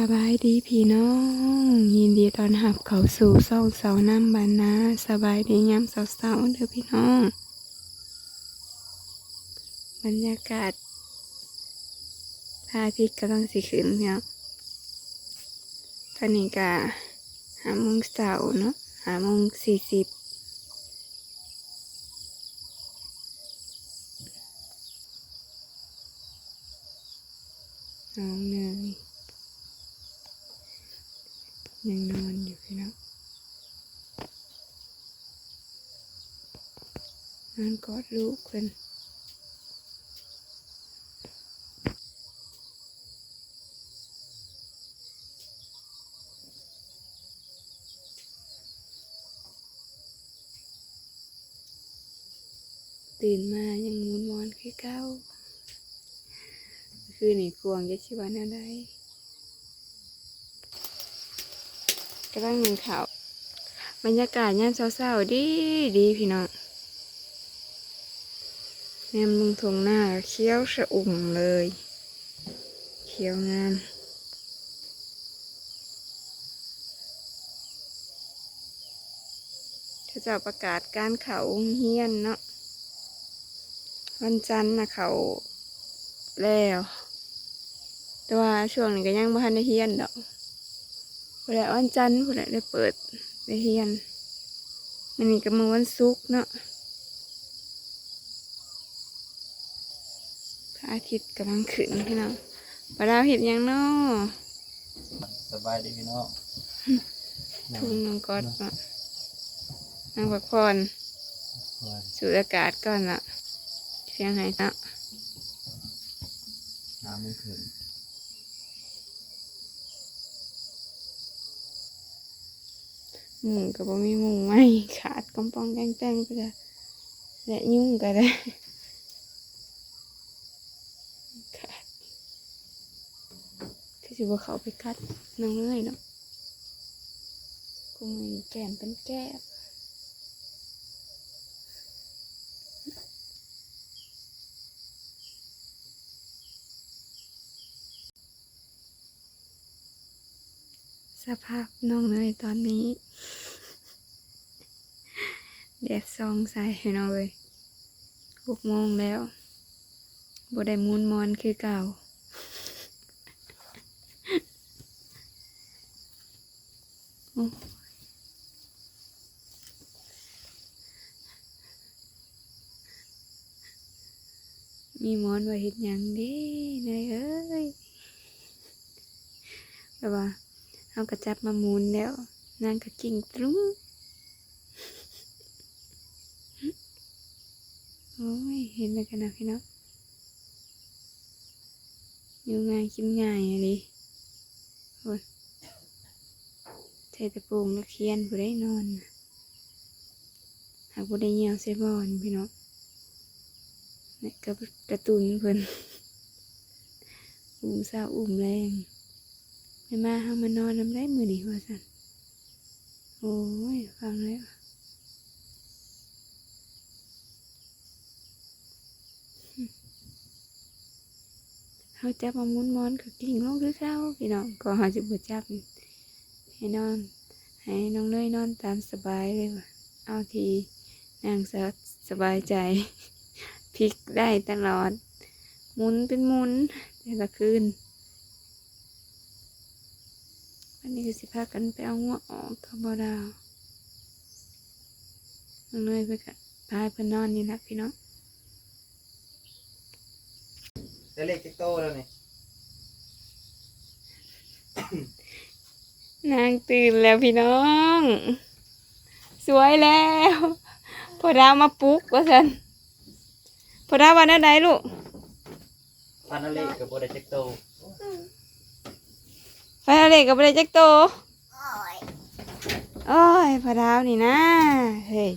สบายดีพี่น้อง ยินดีตอนรับเขาสู่ซ่องเสาน้ำบานนาสบายดียามเสาๆเด้อพี่น้อง บรรยากาศพระอาทิตย์กำลังสิขึ้นเนี่ยตอนนี้ก็หาโมงเสาเนาะหาโมงสี่สิบน้องเนย ยังนอนอยู่พี่น้องนอนกอดลูกเพิ่นตื่นมายังมุนมอนคือเก้า คือนี่กวงจะชิวันอะไร กำลังหนึ่งข่าวบรรยากาศย่านเศร้าๆดีดีพี่น้องแนมลงทงหน้าเคี้ยวสะอุ่มเลยเคี้ยวงานเขาจะประกาศการเขาเฮียนเนาะวันจันทร์นะเขาแล้ว แต่ว่าช่วงนี้ก็ยังไม่ทันได้เฮียนดอก พอแล้ววันจันทร์พอแล้วได้เปิดได้เฮียนมันนี่ก็มือวันศุกร์เนาะพระอาทิตย์กำลังขึ้นพี่น้องปลาดาวเห็ดหยังเนาะสบายดีพี่น้องทุ่งน้องกอดเนาะนางพักผ่อนสูดอากาศก่อนละเชียงไห้เนาะน้ำไม่ขึ้น มุงกับบ่มีมุงไม่ขาดกำปองแกงแต้งไปเลยและยุ่งก็ได้ขาดคือสิว่าเขาไปคัดน้องเอ้ยเนาะกูมือแก่นเป็นแก้ สภาพน้องเนยตอนนี้แดดซองใส่ให้น้องเลยหกโมงแล้วบ่ได้มูนมอนคือเก่าอมีมอนไว้เห็ดหยังดีเนยเอ้ยแบบว่า เอากระจับมามูนแล้ว นางก็กิ่งตรุ้งโอ้ย เห็นเลยกันนะพี่น้องอยู่ง่ายกินง่ายอะไรโอ้ยเทตะปูงแล้วเคียนผู้ได้นอน หากผู้ได้เหี่ยวเซบอนพี่น้องนี่ก็กระตุ้นเพิ่นอุ้มเศร้าอุ้มแรง ไม่มาเฮามานอนน้ำได้มือดีว่าสันโอ้ยฟังแล้วเขาจับมามุนมอนก็กิ่งลงคือเขาพี่น้องก็เขาจะบจับให้นอนให้น้องเนยนอนตามสบายเลยว่ะเอาทีนางสสบายใจพลิกได้ตลอดหมุนเป็นหมุนแต่ละคืนวั นนี้ก็สิพากันไปเอาหัวออกกับบดาวน้องเนยไปกันพาเพื่อนนอนนี่แหละพี่น้องได้เลขติ๊กโตแล้วนี่นางตื่นแล้วพี่น้อง สวยแล้วพอดาวมาปลุ๊กว่าสันพอดาววันนั้นไหนลูกพันนั่นเลขกับโบได้ติ๊กโต ไปเอาเด็กกับไปเลยจักโตโอ้ยพอดาวนี่นะเฮ้ย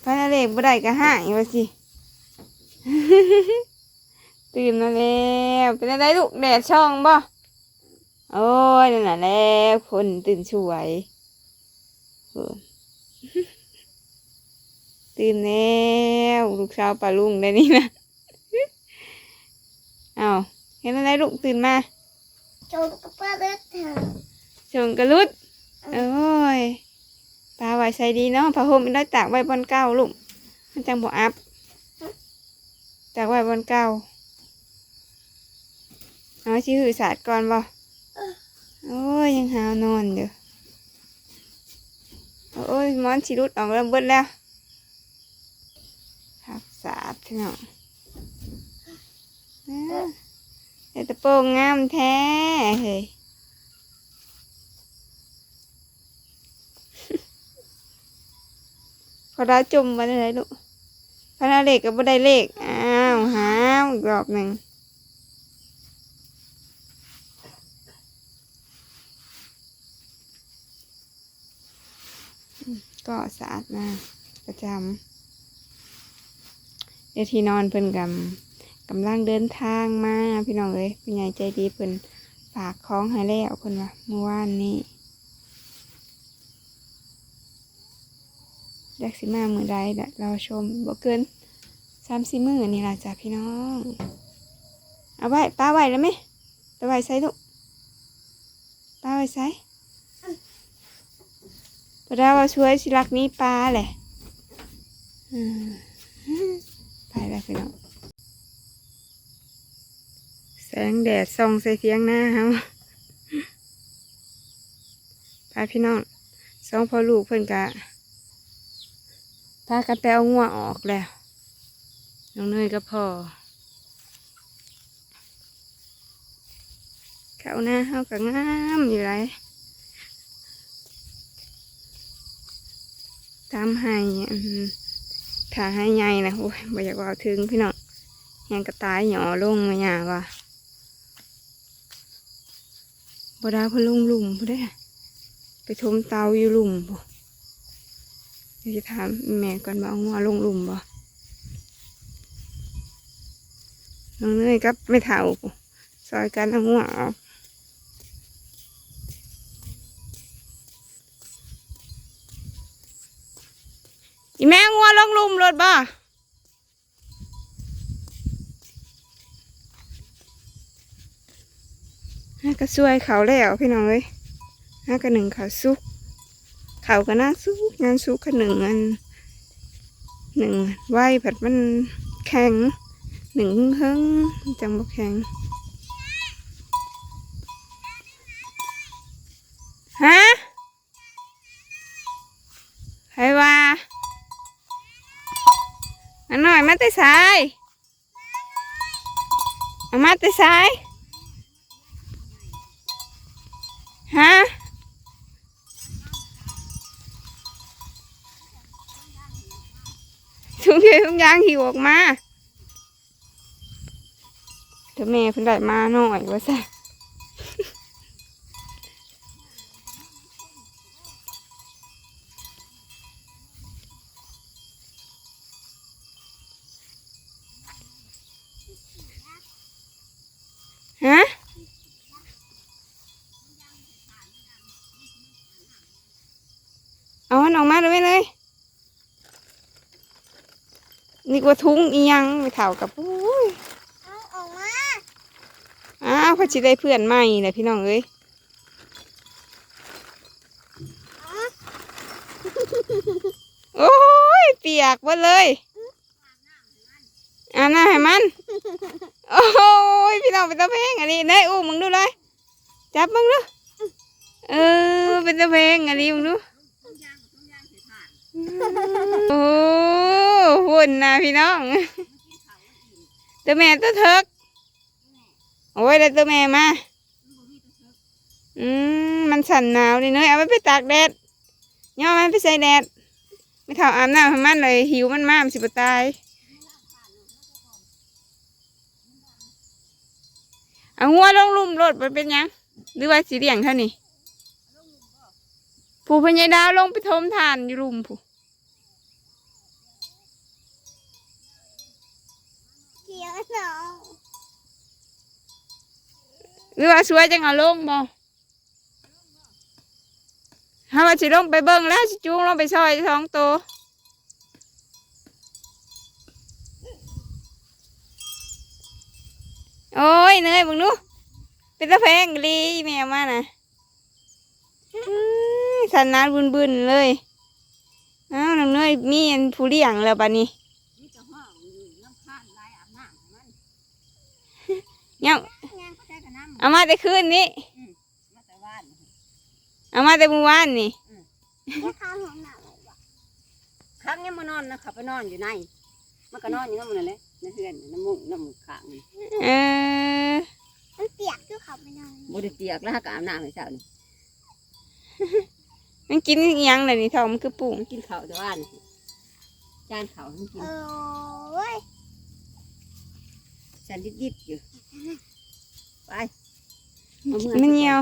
ไปเอาเด็กบ่ได้ก็ห่างว่าสิตื่นมาแล้วเป็นอะไรลูกแดดช่องบ่โอ้ยนั่นน่ะแล้วคนตื่นช่วยโอ้ตื่นแล้วลูกสาวปลาลุงได้นี่นะเอาเห็นอะไรลูกตื่นมา จงกระเป๋าเลือดเถอะชงกระลุดโอ้ยปลาไว้ใส่ดีเนาะผ้าห่มอีน้อยตากไว้บนเก้าลูกมันจังบ่อัพตากไว้บนเก้าเอาชิหือสาดก่อนบ่โอ้ยยังหาวนอนอยู่โอ้ยหมอนชิรุดออกแล้วเบิดแล้วผักสาดพี่น้องอ่าแตะโปงงามแท้เฮ้ยพอได้จุ่มมาได้เลยลูกพอได้เลขก็บ่ได้เลขอ้าวหาวอีกรอบหนึ่งก็สะอาดมากประจำเดี๋ยวที่นอนเพิ่นกำ กำลังเดินทางมาพี่น้องเอ้ยเป็นไงใจดีเพิ่นฝากของให้แล้วเพิ่นว่าเมื่อวานนี้อยากสิมามือใดเดี๋ยวเราชมบ่เกินสามสี่มือนี่ล่ะจ้ะพี่น้อง เอาไว้ป้าไว้แล้วไหมตะไว้ใส่ลูกป้าไว้ใส่ปลาว่าช่วยสิรักนี้ปลาแหละไปแล้วพี่น้อง แสงแดดส่องใส่เทียงหน้าเฮาไปพี่น้องสองพ่อลูกเพิ่อนกะพากันไปเอางัวออกแล้ว น้องเนยก็พอเขาหน้าเขาก็งามอยู่ไรตามให้ถ้าให้ใหญ่นะโอ้ยบ่อยากว่าถึงพี่น้องยังกระตายหย่อลงมาหยาว่ะ บ่ได้เพนลงหลุมพุ่นเด้ไปทมเตาอยู่หลุมพุ่เดี๋ยวจะถามแม่ก่อนว่าเอางัวลงหลุมบ่น้องเนยกับไม่เท่าปุ๊ซอยกันเอางัวออกอีแม่งัวลงหลุมรถบ่ ก็ช่วยเขาแล้วพี่น้องเอ้ยฮักก็หนึ่งเขาซุก เขาก็น่าสู้งานสู้กันหนึ่งอันหนึ่งไหวผัดมันแข็งหนึ่งเฮิงจังบ่แข็งฮะใครว่าอันหน่อยมาแต่สาย มาแต่สายฮะ ทุกทีทุกอย่างหิวออกมาเดี๋ยวแม่เพิ่นได้มาหน่อยว่าซะ ฮะ เอามันออกมาเลยไหมเลย นี่ ว่าทุงอีหยังไม่เท่ากับอุ้ยเอาออกมาอ้าวพอจิได้เพื่อนใหม่เลยพี่น้องเอ้ยโอ้ยเปียกหมดเลยอาบน้ำให้มัน โอ้ยพี่น้องเป็นตะเพงอันนี้ได้อู้มึงดูเลยจับมึงดูเออเป็นตะเพงอันนี้มึงดูโอ้ หุ่นนะพี่น้อง ตัวแม่ตัวเถิกโอ้ยได้ตัวแม่มา อืมมันสั่นหนาวนี่เนยเอาไว้ไปตากแดดย่อมันไปใส่แดด ไม่เท่าอาบน้ำให้มันเลย หิวมันมากมันสิบตายเอาหัวลงลุ่มรถมันเป็นยัง หรือว่าสีเดียงเท่านี้ผู้พญายดาวลงไปทมทานอยู่ลุ่มผู้ เขียว หนองหรือว่าสวยจังเอาลงบ่ถ้าว่าสิลงไปเบิ่งแล้วสิจูงลงไปซอยสองตัวโอ้ยเนยมึงดูเป็นตะแพงลีแมวมานะสันนัดบุนๆเลยอ้าวน้องเนยมีอันผู้เลี้ยงแล้วบัดนี้ นี่จะห้องอยู่น้ำข้านลายอาบน้ำของมัน เนี่ ยยังเขาได้กับน้ำเอามาแต่คืนนี้มาแต่บ้านเอามาแต่เมื่อวานนี่จะข้าวของหนักเลยว่ะครั้งนี้มานอนนะขับไปนอนอยู่ในมันก็นอนอยู่นั่นมันเลยในเฮือนน้ำมุกน้ำมุกขางนี่เออมันเปียกด้วยเขาไม่นอนบริเตียกแล้วก็อาบน้ำให้เช้านี่มันกินอิหยังเลยนี่ทองมันคือปุ่งมันกินข้าวแต่บ้านนี่จานข้าวมันกิน เออเว้ยฉันดิดๆอยู่ ไปเอามือมันเหี่ยว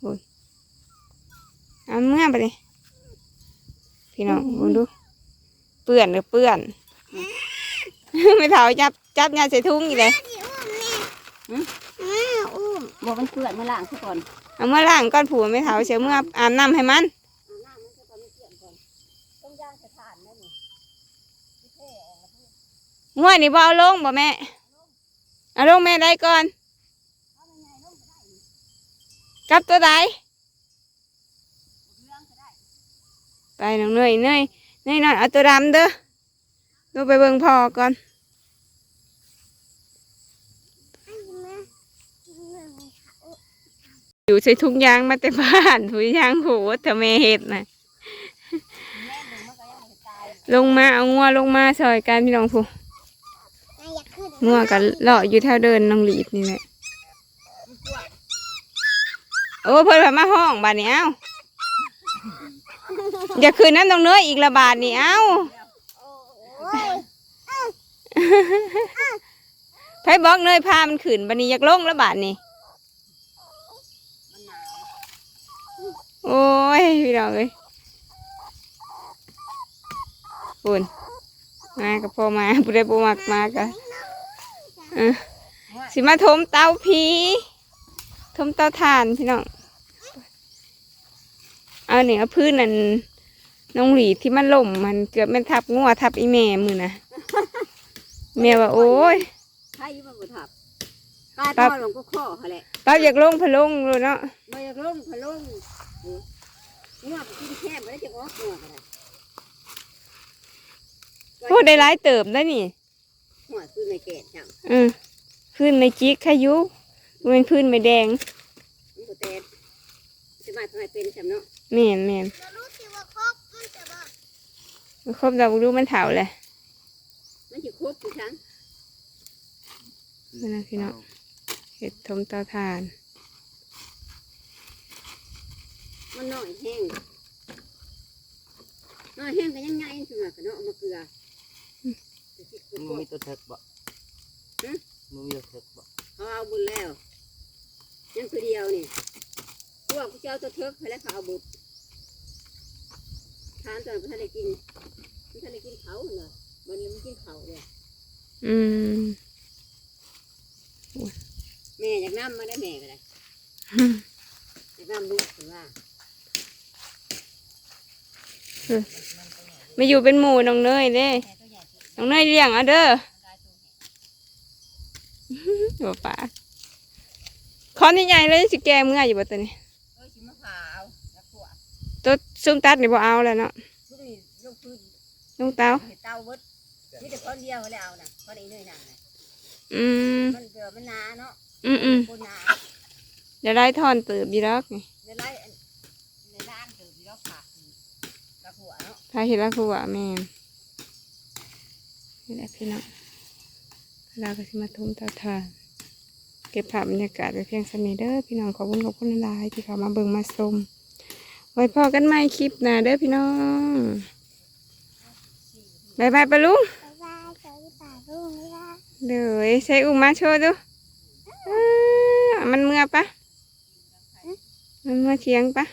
โอ้ยเอาเมื่อไปเลยพี่น้องดูดู เปื่อนหรือเปื่อน ไม่เท่าจับจับยาใส่ทุ่งอีกเลยที่อุ้มแม่แม่อุ้มบอกมันเปื้อนมาล้างซะก่อน เอาเมื่อล่างก้อนผูไม่เท่าเสียเมื่ออาบน้ำให้มันอาบน้ำมันซะก่อนมันเปื้อนก่อนต้องย่างสถานนั่นนี่ที่เท่ออกแล้ว ง่วยนี่บ่เอาลงบ่แม่ เอาลงแม่ได้ก่อน กลับตัวใดไปน้องเนยเนยเนยนอนเอาตัวดำเด้อลงไปเบิ่งพอก่อนให้แม่แม่อยู่ใส่ทุกอยางมาแต่บ้านถุยยางโหทำไมเห็ดนะลงมาเอางัวลงมาซอยกันพี่น้องผู้แม่อยากขึ้น งัวกันเลาะอยู่แถวเดินน้องหลีดนี่แหละโอ้เพิ่นว่ามาห้องบาดนี้เอ้าอย่าคืนน้ำตรงเนื้ออีกละบาทนี่เอ้าโอ้ยไผบอกเนยพามันขืนบันนี้อยากลงละบาทนี่โอ้ยพี่น้องเอ้ยปุ่นมากับพ่อมาบุได้ปูมักมากะ สิมาทมเตาผีทมเตาถ่านพี่น้องเอาเนี่ยเอาพื้นนั่นน้องหลีที่มันล่มมันเกือบแมันทับงัวทับอีแม่มือนะแม่ว่าโอ้ยใครอยู่มันบ่ทับกายครัพ่บอหลวงก็ข้อเขาแหละเราอยากลงพะลงเลยเนาะมาอยากลงพะลงเอองัวไปกินแค่ไม่ได้จะออกงัวกันเลยโอ้ได้หลายเติบได้นี่ หัวคือในแก่จังเออพื้นไม่จิกขยุบ่แมันพื้นไม่แดงมันก็แตนจะมาทำไมเป็นจำเนาะแม่นแม่นจะรู้สิว่าครบมันจะบอกมันครบดอกดูมันเถาเลยมันจะครบทุกครั้งนั่นนะพี่น้องเห็ดทมเตาถ่าน มันน้อยแห้งน้อยแห้งก็ยังไงถึงอะก็เนาะเอามาเกลือจะสิครบ มันมีตัวเถิกบ่มันมีตัวเถิกบ่เขาเอาบุญแล้วยังคือเดียวนี่พวกกูจะเอาตัวเทิกไปแล้วเขาเอาบุญทานตอนพระท่านได้กินพระท่านได้กินเขาเหรอวันนี้มันกินเขาเลยอืมแม่อยากน้ำมาได้แม่ก็ได้อยากน้ำลูกถือว่าไม่อยู่เป็นหมู่น้องเนยเด้ น้องเนยเลี้ยงเอาเด้อบ่ป่าคอนใหญ่ๆเลยสิแกเมื่อยอยู่บ่ตัวนี้เอ้ยชิมะพร้าวแล้วขวดตัวซุ่มตัดนี่บ่เอาแล้วเนาะทุกนี่ยกพื้นลุงเตาเห็ดเตาเบิดนี่แต่คนเดียวแล้วนะคนอีกเลยนะอืมมันเดือมันหนาเนาะอืมอืมคนหนาเดี๋ยวได้ทอนเติบอยู่ดอกนี่ในไร่ในร่างเติมที่เราผักกระหัวเนาะถ้าเห็นแล้วคือว่าแม่ นี่แหละพี่น้องเราก็สิมาทุ่มเตาถ่านเก็บภาพบรรยากาศไว้เพียงสนิเด้อพี่น้องขอบคุณขอบคุณหลายที่เขามาเบิ่งมาชมไว้พอกันใหม่คลิปหน้าเด้อพี่น้องบายบายปะลุงบายบายสวัสดีป่าลูกไม่ได้เดี๋ยวใช้อุ้มมาโชว์ดูมันเมื่อปะมันเมื่อเทียงปะ